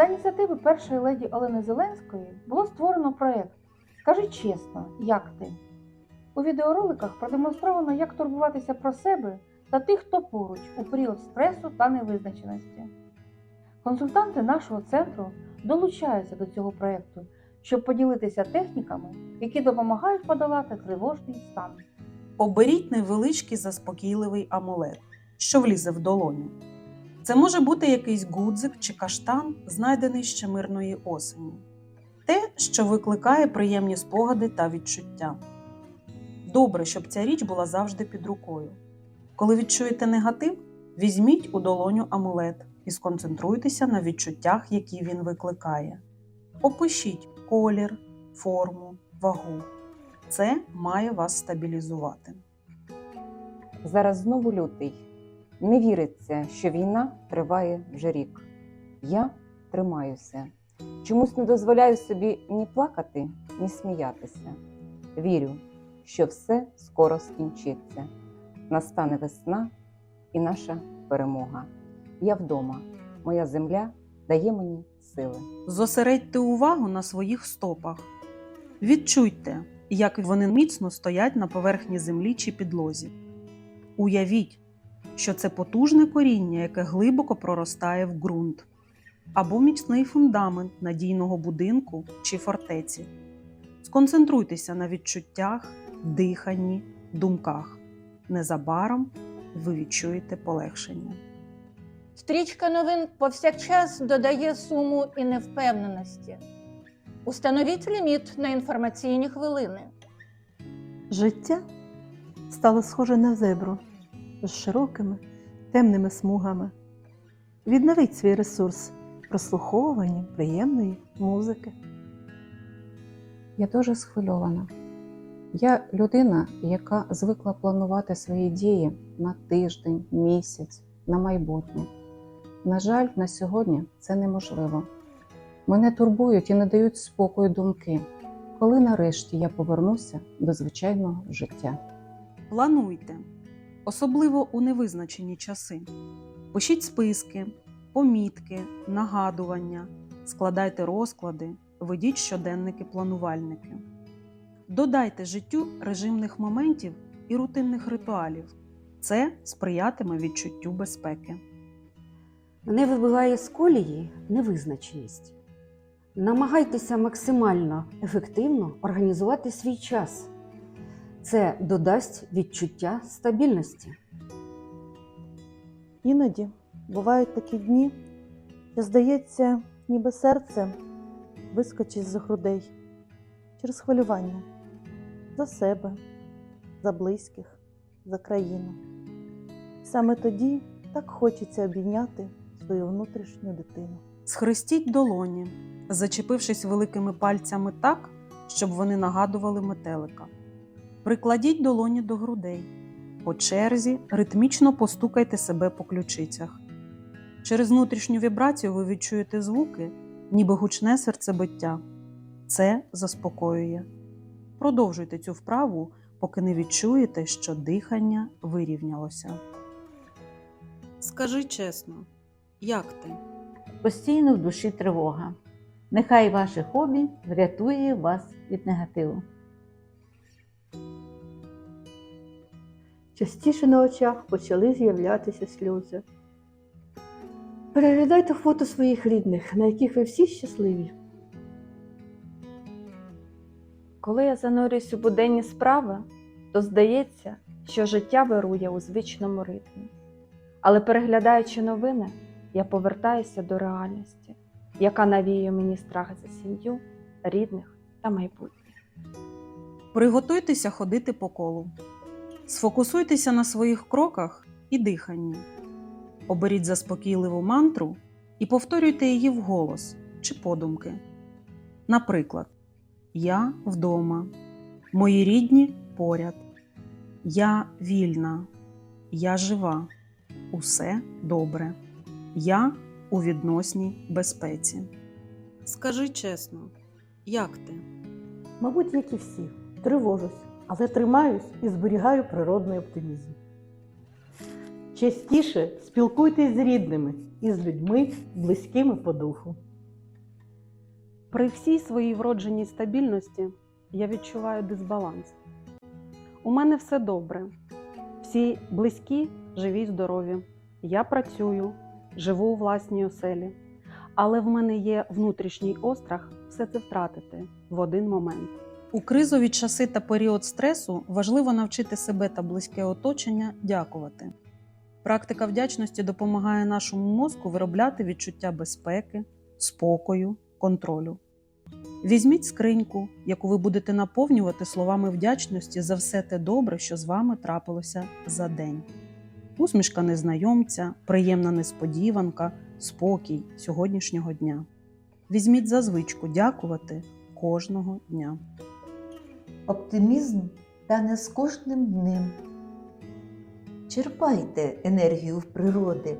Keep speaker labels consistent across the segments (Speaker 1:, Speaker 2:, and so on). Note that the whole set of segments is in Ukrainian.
Speaker 1: За ініціативи першої леді Олени Зеленської було створено проект Скажи чесно, як ти? У відеороликах продемонстровано, як турбуватися про себе та тих, хто поруч у період стресу та невизначеності. Консультанти нашого центру долучаються до цього проекту, щоб поділитися техніками, які допомагають подолати тривожний стан.
Speaker 2: Оберіть невеличкий заспокійливий амулет, що влізе в долоню. Це може бути якийсь гудзик чи каштан, знайдений ще мирної осені. Те, що викликає приємні спогади та відчуття. Добре, щоб ця річ була завжди під рукою. Коли відчуєте негатив, візьміть у долоню амулет і сконцентруйтеся на відчуттях, які він викликає. Опишіть колір, форму, вагу. Це має вас стабілізувати.
Speaker 3: Зараз знову лютий. Не віриться, що війна триває вже рік. Я тримаюся. Чомусь не дозволяю собі ні плакати, ні сміятися. Вірю, що все скоро скінчиться. Настане весна і наша перемога. Я вдома. Моя земля дає мені сили.
Speaker 2: Зосередьте увагу на своїх стопах. Відчуйте, як вони міцно стоять на поверхні землі чи підлозі. Уявіть, що це потужне коріння, яке глибоко проростає в ґрунт, або міцний фундамент надійного будинку чи фортеці. Сконцентруйтеся на відчуттях, диханні, думках. Незабаром ви відчуєте полегшення.
Speaker 4: Стрічка новин повсякчас додає суму і невпевненості. Установіть ліміт на інформаційні хвилини.
Speaker 5: Життя стало схоже на зебру з широкими темними смугами. Відновіть свій ресурс прослуховування приємної музики.
Speaker 3: Я дуже схвильована. Я людина, яка звикла планувати свої дії на тиждень, місяць, на майбутнє. На жаль, на сьогодні це неможливо. Мене турбують і не дають спокою думки, коли нарешті я повернуся до звичайного життя.
Speaker 2: Плануйте, особливо у невизначені часи. Пишіть списки, помітки, нагадування, складайте розклади, ведіть щоденники-планувальники. Додайте життю режимних моментів і рутинних ритуалів. Це сприятиме відчуттю безпеки.
Speaker 6: Не вибиває з колії невизначеність. Намагайтеся максимально ефективно організувати свій час. Це додасть відчуття стабільності.
Speaker 5: Іноді бувають такі дні, що здається, ніби серце вискочить з грудей через хвилювання за себе, за близьких, за країну. Саме тоді так хочеться обійняти свою внутрішню дитину.
Speaker 2: Схрестіть долоні, зачепившись великими пальцями так, щоб вони нагадували метелика. Прикладіть долоні до грудей. По черзі ритмічно постукайте себе по ключицях. Через внутрішню вібрацію ви відчуєте звуки, ніби гучне серцебиття. Це заспокоює. Продовжуйте цю вправу, поки не відчуєте, що дихання вирівнялося. Скажи чесно, як ти?
Speaker 7: Постійно в душі тривога. Нехай ваше хобі врятує вас від негативу.
Speaker 8: Частіше на очах почали з'являтися сльози. Переглядайте фото своїх рідних, на яких ви всі щасливі.
Speaker 1: Коли я занурююсь у буденні справи, то здається, що життя вирує у звичному ритмі. Але переглядаючи новини, я повертаюся до реальності, яка навіює мені страх за сім'ю, рідних та майбутнє.
Speaker 2: Приготуйтеся ходити по колу. Сфокусуйтеся на своїх кроках і диханні. Оберіть заспокійливу мантру і повторюйте її вголос чи подумки. Наприклад, Я вдома, мої рідні поряд, я вільна, я жива, усе добре, я у відносній безпеці. Скажи чесно, як ти?
Speaker 8: Мабуть, як і всі, тривожусь, але тримаюсь і зберігаю природний оптимізм. Частіше спілкуйтесь з рідними і з людьми, близькими по духу.
Speaker 9: При всій своїй вродженій стабільності я відчуваю дисбаланс. У мене все добре. Всі близькі, живі й здорові. Я працюю, живу у власній оселі. Але в мене є внутрішній острах все це втратити в один момент.
Speaker 2: У кризові часи та період стресу важливо навчити себе та близьке оточення дякувати. Практика вдячності допомагає нашому мозку виробляти відчуття безпеки, спокою, контролю. Візьміть скриньку, яку ви будете наповнювати словами вдячності за все те добре, що з вами трапилося за день. Усмішка незнайомця, приємна несподіванка, спокій сьогоднішнього дня. Візьміть за звичку дякувати кожного дня.
Speaker 10: Оптимізм тане з кожним днем. Черпайте енергію в природи.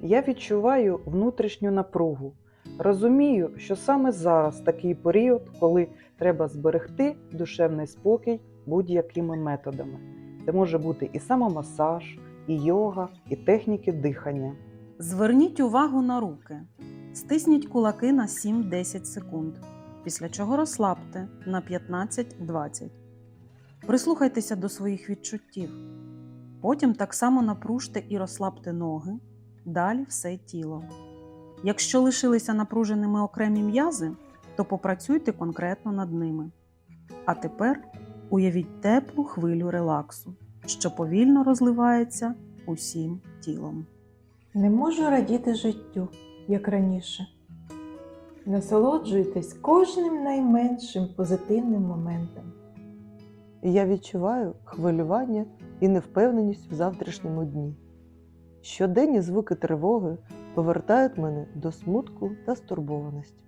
Speaker 11: Я відчуваю внутрішню напругу. Розумію, що саме зараз такий період, коли треба зберегти душевний спокій будь-якими методами. Це може бути і самомасаж, і йога, і техніки дихання.
Speaker 2: Зверніть увагу на руки. Стисніть кулаки на 7-10 секунд, після чого розслабте на 15-20. Прислухайтеся до своїх відчуттів. Потім так само напружте і розслабте ноги, далі все тіло. Якщо лишилися напруженими окремі м'язи, то попрацюйте конкретно над ними. А тепер уявіть теплу хвилю релаксу, що повільно розливається усім тілом.
Speaker 12: Не можу радіти життю, як раніше. Насолоджуйтесь кожним найменшим позитивним моментом.
Speaker 5: Я відчуваю хвилювання і невпевненість в завтрашньому дні. Щоденні звуки тривоги повертають мене до смутку та стурбованості.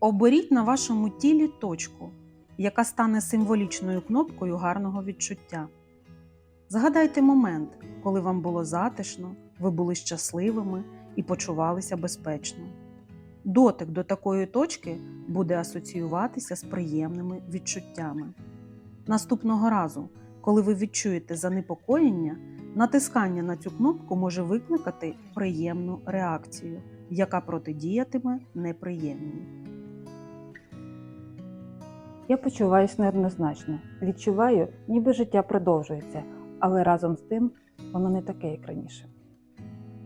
Speaker 2: Оберіть на вашому тілі точку, яка стане символічною кнопкою гарного відчуття. Згадайте момент, коли вам було затишно, ви були щасливими і почувалися безпечно. Дотик до такої точки буде асоціюватися з приємними відчуттями. Наступного разу, коли ви відчуєте занепокоєння, натискання на цю кнопку може викликати приємну реакцію, яка протидіятиме неприємній.
Speaker 3: Я почуваюся неоднозначно. Відчуваю, ніби життя продовжується, але разом з тим воно не таке, як раніше.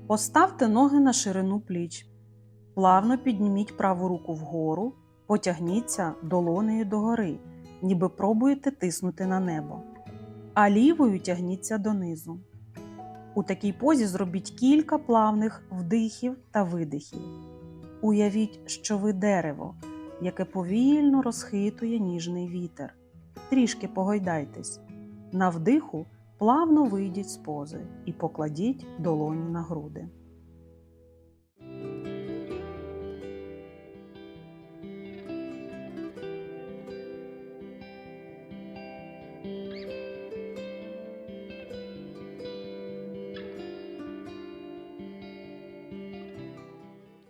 Speaker 2: Поставте ноги на ширину пліч. Плавно підніміть праву руку вгору, потягніться долонею догори, ніби пробуєте тиснути на небо. А лівою тягніться донизу. У такій позі зробіть кілька плавних вдихів та видихів. Уявіть, що ви дерево, яке повільно розхитує ніжний вітер. Трішки погойдайтесь. На вдиху плавно вийдіть з пози і покладіть долоні на груди.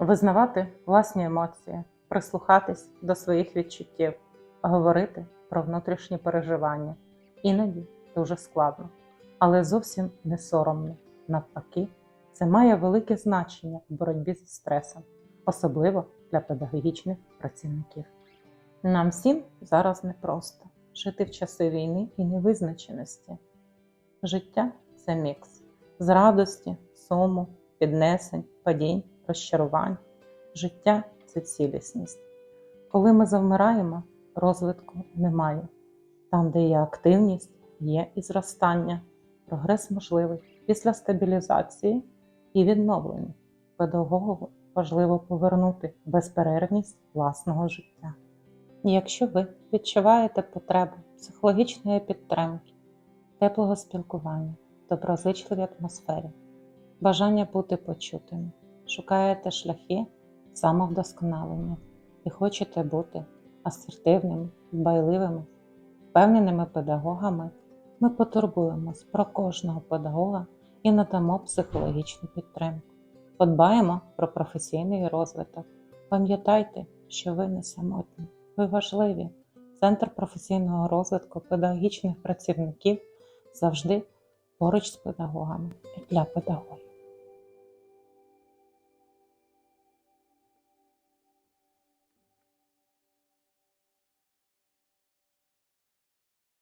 Speaker 13: Визнавати власні емоції, прислухатись до своїх відчуттів, говорити про внутрішні переживання. Іноді дуже складно, але зовсім не соромно. Навпаки, це має велике значення в боротьбі зі стресом, особливо для педагогічних працівників. Нам всім зараз непросто жити в часи війни і невизначеності. Життя це мікс з радості, суму, піднесень, падінь, розчарувань. Життя це цілісність. Коли ми завмираємо, розвитку немає. Там, де є активність, є і зростання. Прогрес можливий після стабілізації і відновлення. Педагогу важливо повернути безперервність власного життя. І якщо ви відчуваєте потребу психологічної підтримки, теплого спілкування, доброзичливій атмосфері, бажання бути почутими, шукаєте шляхи самовдосконалення і хочете бути асертивними, дбайливими, впевненими педагогами, ми потурбуємось про кожного педагога і надамо психологічну підтримку. Подбаємо про професійний розвиток. Пам'ятайте, що ви не самотні, ви важливі. Центр професійного розвитку педагогічних працівників завжди поруч з педагогами і для педагогів.